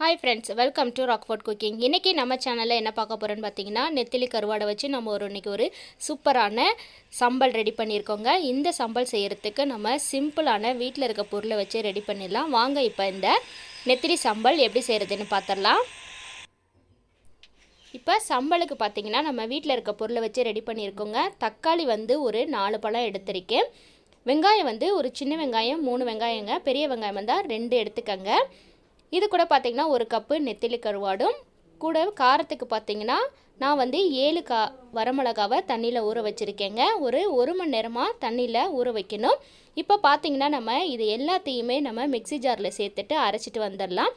Hi friends welcome to Rockfort cooking இன்றைக்கி நம்ம சேனலில் என்ன பார்க்க போகிறோன்னு பார்த்தீங்கன்னா நெத்திலி கருவாடை வச்சு நம்ம ஒரு இன்றைக்கி ஒரு சூப்பரான சம்பல் ரெடி பண்ணியிருக்கோங்க. இந்த சம்பல் செய்கிறதுக்கு நம்ம சிம்பிளான வீட்டில் இருக்க பொருளை வச்சு ரெடி பண்ணிடலாம். வாங்க இப்போ இந்த நெத்திலி சம்பல் எப்படி செய்கிறதுன்னு பார்த்துடலாம். இப்போ சம்பலுக்கு பார்த்தீங்கன்னா நம்ம வீட்டில் இருக்க பொருளை வச்சு ரெடி பண்ணியிருக்கோங்க. தக்காளி வந்து ஒரு நாலு பழம் எடுத்திருக்கேன். வெங்காயம் வந்து ஒரு சின்ன வெங்காயம் மூணு வெங்காயங்க பெரிய வெங்காயம் வந்தால் ரெண்டு எடுத்துக்கங்க. இது கூட பார்த்திங்கன்னா ஒரு கப்பு நெத்திலி கருவாடும் கூட காரத்துக்கு பார்த்திங்கன்னா நான் வந்து ஏழு கா வரமிளகாவை தண்ணியில் ஊற வச்சுருக்கேங்க. ஒரு ஒரு மணி நேரமாக தண்ணியில் ஊற வைக்கணும். இப்போ பார்த்திங்கன்னா நம்ம இது எல்லாத்தையுமே நம்ம மிக்சி ஜாரில் சேர்த்துட்டு அரைச்சிட்டு வந்துடலாம்.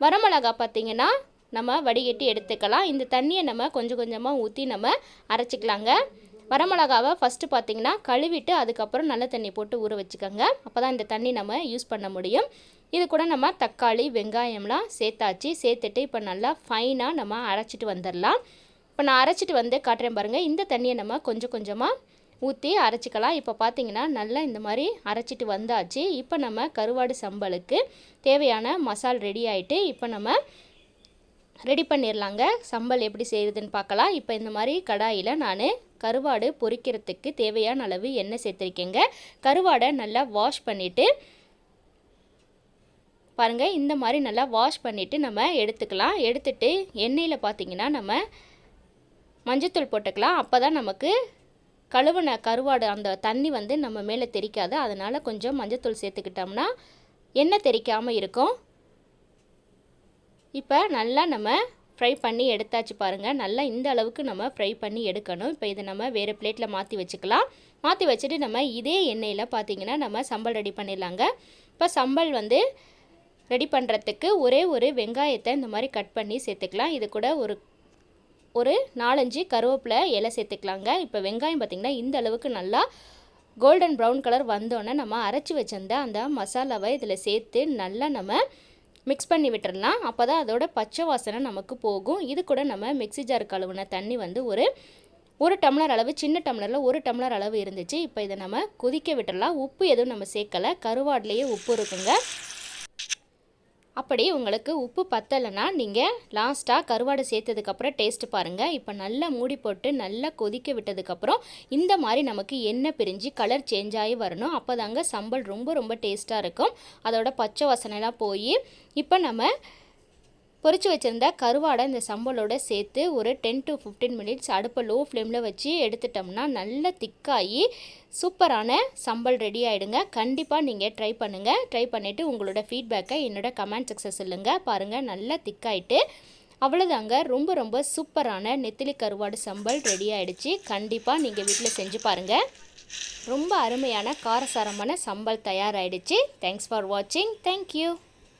வரமிளகா பார்த்திங்கன்னா நம்ம வடிகட்டி எடுத்துக்கலாம். இந்த தண்ணியை நம்ம கொஞ்சம் கொஞ்சமாக ஊற்றி நம்ம அரைச்சிக்கலாங்க. வரமிளகாவை ஃபஸ்ட்டு பார்த்திங்கன்னா கழுவிட்டு அதுக்கப்புறம் நல்ல தண்ணி போட்டு ஊற வச்சுக்கோங்க. அப்போ தான் இந்த தண்ணி நம்ம யூஸ் பண்ண முடியும். இது கூட நம்ம தக்காளி வெங்காயம்லாம் சேர்த்தாச்சு. சேர்த்துட்டு இப்போ நல்லா ஃபைனாக நம்ம அரைச்சிட்டு வந்துடலாம். இப்போ நான் அரைச்சிட்டு வந்து காட்டுறேன் பாருங்கள் இந்த தண்ணியை நம்ம கொஞ்சம் கொஞ்சமாக ஊற்றி அரைச்சிக்கலாம். இப்போ பார்த்தீங்கன்னா நல்லா இந்த மாதிரி அரைச்சிட்டு வந்தாச்சு. இப்போ நம்ம கருவாடு சம்பலுக்கு தேவையான மசால் ரெடி ஆகிட்டு இப்போ நம்ம ரெடி பண்ணிடலாங்க சம்பல் எப்படி செய்யுதுன்னு பார்க்கலாம். இப்போ இந்த மாதிரி கடாயில் நான் கருவாடு பொரிக்கிறதுக்கு தேவையான அளவு எண்ணெய் சேர்த்துருக்கேங்க. கருவாடை நல்லா வாஷ் பண்ணிவிட்டு பாருங்கள் இந்த மாதிரி நல்லா வாஷ் பண்ணிவிட்டு நம்ம எடுத்துக்கலாம். எடுத்துட்டு எண்ணெயில் பார்த்தீங்கன்னா நம்ம மஞ்சத்தூள் போட்டுக்கலாம். அப்போ தான் நமக்கு கழுவின கருவாடு அந்த தண்ணி வந்து நம்ம மேலே தெரிக்காது. அதனால் கொஞ்சம் மஞ்சத்தூள் சேர்த்துக்கிட்டோம்னா எண்ணெய் தெரிக்காமல் இருக்கும். இப்போ நல்லா நம்ம ஃப்ரை பண்ணி எடுத்தாச்சு பாருங்கள் நல்லா இந்த அளவுக்கு நம்ம ஃப்ரை பண்ணி எடுக்கணும். இப்போ இதை நம்ம வேறு பிளேட்டில் மாற்றி வச்சுக்கலாம். மாற்றி வச்சுட்டு நம்ம இதே எண்ணெயில் பார்த்தீங்கன்னா நம்ம சம்பல் ரெடி பண்ணிடலாங்க. இப்போ சம்பல் வந்து ரெடி பண்ணுறதுக்கு ஒரே ஒரு வெங்காயத்தை இந்த மாதிரி கட் பண்ணி சேர்த்துக்கலாம். இது கூட ஒரு ஒரு நாலஞ்சு கருவேப்பிலை இலை சேர்த்துக்கலாங்க. இப்போ வெங்காயம் பார்த்திங்கன்னா இந்த அளவுக்கு நல்லா கோல்டன் ப்ரௌன் கலர் வந்தோடனே நம்ம அரைச்சி வச்சிருந்த அந்த மசாலாவை இதில் சேர்த்து நல்லா நம்ம மிக்ஸ் பண்ணி விட்டுடலாம் அப்போ தான் அதோட பச்சை வாசனை நமக்கு போகும். இது கூட நம்ம மிக்ஸி ஜார் கழுவுன தண்ணி வந்து ஒரு ஒரு டம்ளர் அளவு சின்ன டம்ளரில் ஒரு டம்ளர் அளவு இருந்துச்சு. இப்போ இதை நம்ம கொதிக்க விட்டுடலாம் உப்பு எதுவும் நம்ம சேர்க்கலை. கருவாடிலேயே உப்பு இருக்குங்க. அப்படி உங்களுக்கு உப்பு பத்தலைன்னா நீங்கள் லாஸ்ட்டாக கருவாடு சேர்த்ததுக்கப்புறம் டேஸ்ட்டு பாருங்கள் இப்போ நல்லா மூடி போட்டு நல்லா கொதிக்க விட்டதுக்கப்புறம் இந்த மாதிரி நமக்கு எண்ணெய் பிரிஞ்சு கலர் சேஞ்ச் ஆகி வரணும். அப்போ தாங்க சம்பல் ரொம்ப ரொம்ப டேஸ்ட்டாக இருக்கும். அதோட பச்சை வசனைலாம் போய் இப்போ நம்ம பொறிச்சு வச்சுருந்த கருவாடை இந்த சம்பளோட சேர்த்து ஒரு டென் டு ஃபிஃப்டீன் மினிட்ஸ் அடுப்பை லோ ஃப்ளேமில் வச்சு எடுத்துட்டோம்னா நல்ல திக்காகி சூப்பரான சம்பல் ரெடி ஆகிடுங்க கண்டிப்பாக நீங்கள் ட்ரை பண்ணுங்கள் ட்ரை பண்ணிவிட்டு உங்களோட ஃபீட்பேக்கை என்னோட கமெண்ட் செக்ஷன் சொல்லுங்கள் பாருங்கள் நல்லா திக்காயிட்டு அவ்வளோதாங்க ரொம்ப ரொம்ப சூப்பரான நெத்திலி கருவாடு சம்பல் ரெடி ஆகிடுச்சு கண்டிப்பாக நீங்கள் வீட்டில் செஞ்சு பாருங்கள் ரொம்ப அருமையான காரசாரமான சம்பல் தயாராகிடுச்சு தேங்க்ஸ் ஃபார் வாட்சிங் தேங்க்யூ